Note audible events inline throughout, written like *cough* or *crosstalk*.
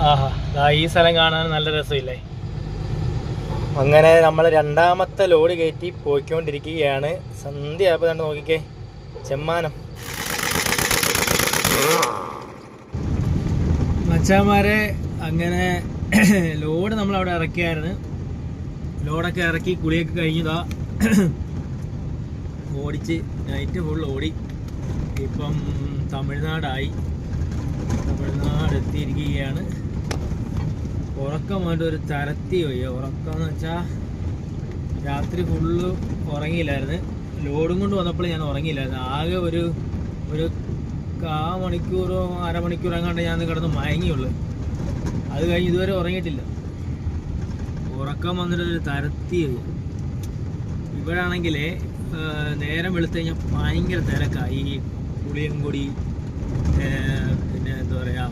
ആഹാ ഈ സ്ഥലം കാണാൻ നല്ല രസമില്ലേ? അങ്ങനെ നമ്മൾ രണ്ടാമത്തെ ലോഡ് കയറ്റി പോയിക്കൊണ്ടിരിക്കുകയാണ്. സന്ധ്യ ആയപ്പോൾ തന്നെ നോക്കിക്കേ. ചെമ്മാനം. മച്ചാമാരെ അങ്ങനെ *clears throat* ലോഡ് നമ്മൾ അവിടെ ഇറക്കിയായിരുന്നു. ലോഡൊക്കെ ഇറക്കി കുളിയൊക്കെ കഴിഞ്ഞതാ *clears throat* ഓടിച്ച് നൈറ്റ് ഫുൾ ഓടി. ഇപ്പം തമിഴ്നാടായി. തമിഴ്നാട് എത്തിയിരിക്കുകയാണ്. ഉറക്കമായിട്ട് ഒരു തരത്തി വയ്യ. ഉറക്കം എന്ന് വെച്ചാൽ രാത്രി ഫുള്ള് ഉറങ്ങിയില്ലായിരുന്നു. ലോഡും കൊണ്ട് വന്നപ്പോൾ ഞാൻ ഉറങ്ങിയില്ലായിരുന്നു. ആകെ ഒരു ഒരു കാ മണിക്കൂറോ അരമണിക്കൂറോ എങ്ങാണ്ട് ഞാൻ കിടന്ന് മയങ്ങിയുള്ളു. അത് കഴിഞ്ഞ് ഇതുവരെ ഉറങ്ങിയിട്ടില്ല. ഉറക്കം വന്നിട്ട് ഒരു തരത്തി വയ്യ. ഇവിടെ ആണെങ്കിൽ നേരം വെളുത്തു കഴിഞ്ഞാൽ ഭയങ്കര തിരക്കാണ് ഈ പുളിയൻകൊടി ഏർ പിന്നെ എന്താ പറയുക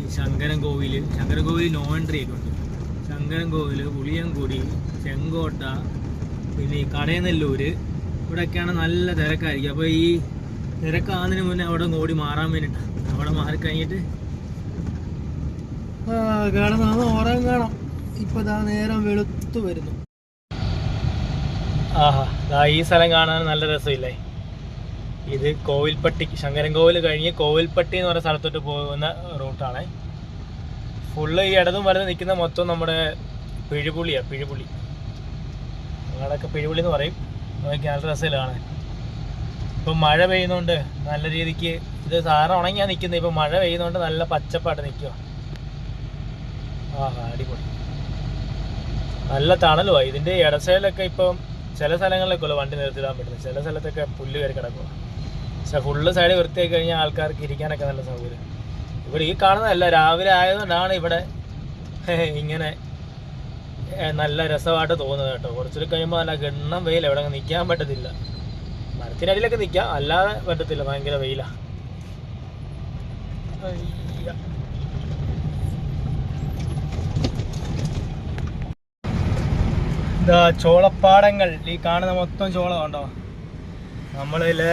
ഈ ശങ്കരൻ കോവിൽ ശങ്കരൻ കോവിൽ നോ എൻട്രി ഒക്കെ ഉണ്ട് ശങ്കരൻ കോവിൽ പുളിയൻകൊടി ചെങ്കോട്ട പിന്നെ ഈ കടയനെല്ലൂര് ഇവിടെയൊക്കെയാണ് നല്ല തിരക്കായിരിക്കും. അപ്പോൾ ഈ തിരക്കാകുന്നതിന് മുന്നേ അവിടെ ഓടി മാറാൻ വേണ്ടിയിട്ടാണ് അവിടെ മാറി കഴിഞ്ഞിട്ട് കിടന്നു ഉറങ്ങണം. ഇപ്പം ദാ നേരം വെളുത്തു വരുന്നു. ആഹാ ദാ ഈ സ്ഥലം കാണാൻ നല്ല രസമില്ലേ? ഇത് കോവിൽപ്പട്ടി ശങ്കരൻ കോവിൽ കഴിഞ്ഞ് കോവിൽപ്പട്ടി എന്ന് പറയുന്ന സ്ഥലത്തോട്ട് പോകുന്ന റൂട്ടാണ്. ഫുള്ള് ഈ ഇടതും വലതും നിൽക്കുന്ന മൊത്തം നമ്മുടെ പിഴുപുളിയാണ് പിഴുപുളി. ഞങ്ങളൊക്കെ പിഴുപുളി എന്ന് പറയും. നോക്കി നല്ല രസമില്ലാണ് ഇപ്പം മഴ പെയ്യുന്നതുകൊണ്ട് നല്ല രീതിക്ക് ഇത് സാധാരണ ഉണങ്ങിയാണ് നിൽക്കുന്നത് ഇപ്പം മഴ പെയ്യുന്നതുകൊണ്ട് നല്ല പച്ചപ്പായിട്ട് നിൽക്കുക ആഹാ അടിപൊളി. നല്ല തണലുമാണ് ഇതിന്റെ ഇടസൈഡിലൊക്കെ ഇപ്പം ചില സ്ഥലങ്ങളിലൊക്കെ ഉള്ളു വണ്ടി നിർത്തിടാൻ പറ്റുന്നത്. ചില സ്ഥലത്തൊക്കെ പുല്ല് കയറി കിടക്കുക പക്ഷെ ഫുള്ള് സൈഡ് വൃത്തിയാക്കി കഴിഞ്ഞാൽ ആൾക്കാർക്ക് ഇരിക്കാനൊക്കെ നല്ല സൗകര്യം. ഇവിടെ ഈ കാണുന്നതല്ല രാവിലെ ആയതുകൊണ്ടാണ് ഇവിടെ ഇങ്ങനെ നല്ല രസമായിട്ട് തോന്നുന്നത് കേട്ടോ. കുറച്ചൊരു കഴിയുമ്പോൾ നല്ല ഗണ്ണം വെയിൽ എവിടെ നിൽക്കാൻ പറ്റത്തില്ല. മരത്തിനടിയിലൊക്കെ നിൽക്കാം അല്ലാതെ പറ്റത്തില്ല. ഭയങ്കര വെയിലാണ്. ഇതാ ചോളപ്പാടങ്ങൾ. ഈ കാണുന്ന മൊത്തം ചോളം ഉണ്ടോ? നമ്മളിലെ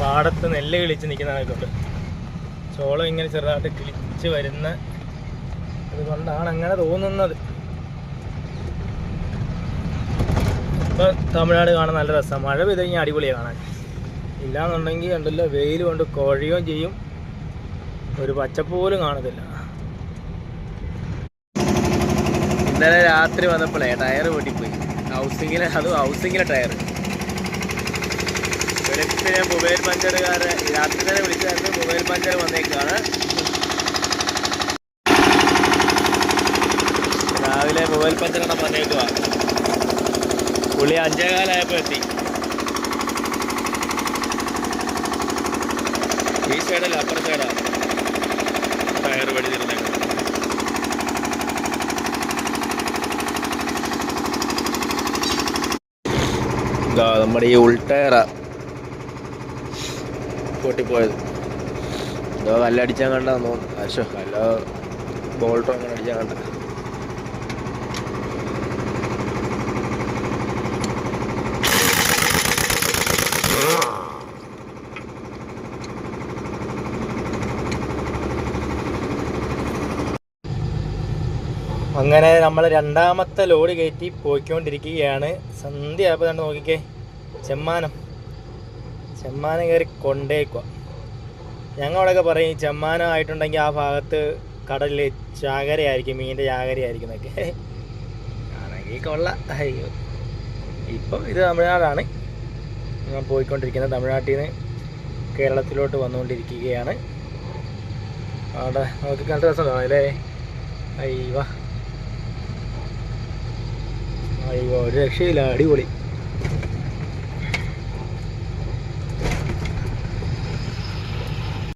പാടത്ത് നെല്ല് കിളിച്ച് നിൽക്കുന്നതൊക്കെ ചോളം ഇങ്ങനെ ചെറുതായിട്ട് കിളിച്ച് വരുന്ന അതുകൊണ്ടാണ് അങ്ങനെ തോന്നുന്നത്. ഇപ്പൊ തമിഴ്നാട് കാണാൻ നല്ല രസമാണ് മഴ പെയ്ത് കഴിഞ്ഞാൽ അടിപൊളിയാണ് കാണാൻ. ഇല്ലാന്നുണ്ടെങ്കിൽ കണ്ടില്ല വെയിൽ കൊണ്ട് കുഴയുകയും ചെയ്യും. ഒരു പച്ചപ്പ് പോലും കാണത്തില്ല. ഇന്നലെ രാത്രി വന്നപ്പോഴേ ടയർ പൊട്ടിപ്പോയി. ഹൗസിങ്ങിലെ അതും ഹൗസിങ്ങിലെ ടയർ വെളുപ്പിന് മൊബൈൽ പഞ്ചറുകാരെ രാത്രി തന്നെ വിളിച്ചായിരുന്നു മൊബൈൽ പഞ്ചർ വന്നേക്കാണ്. രാവിലെ മൊബൈൽ പഞ്ചറെണ്ണം വന്നേക്കുക പുള്ളി അഞ്ചേകാലായപ്പോൾ എത്തി. ഈ സൈഡല്ല അപ്പുറ സൈഡാ ടയർ പടിതിരുന്നേക്കുന്നത് ഇതാ നമ്മുടെ ഈ ഉൾട്ടയറ പൊട്ടിപ്പോയത്. എന്തോ കല്ലടിച്ചാൽ കണ്ടെന്ന് തോന്നുന്നു. അശോ കല്ല ബോൾട്ടോ അങ്ങനെ അടിച്ചാൽ കണ്ട. അങ്ങനെ നമ്മൾ രണ്ടാമത്തെ ലോഡ് കയറ്റി പോയിക്കൊണ്ടിരിക്കുകയാണ്. സന്ധ്യ ആയപ്പോൾ തന്നെ നോക്കിക്കേ. ചെമ്മാനം. ചെമ്മാനം കയറി കൊണ്ടേക്കുക ഞങ്ങളവിടെയൊക്കെ പറയും ചെമ്മാനം ആയിട്ടുണ്ടെങ്കിൽ ആ ഭാഗത്ത് കടലിൽ ചാകരയായിരിക്കും മീനിന്റെ ചാകരയായിരിക്കും എന്നൊക്കെ. ആണെങ്കിൽ കൊള്ള. അയ്യോ. ഇപ്പം ഇത് തമിഴ്നാടാണ്. ഞാൻ പോയിക്കൊണ്ടിരിക്കുന്നത് തമിഴ്നാട്ടിൽ നിന്ന് കേരളത്തിലോട്ട് വന്നുകൊണ്ടിരിക്കുകയാണ്. അവിടെ നമുക്ക് കണ്ട രസം അല്ലേ? അയ്യോ. അയ്യോ ഒരു രക്ഷയില്ല. അടിപൊളി.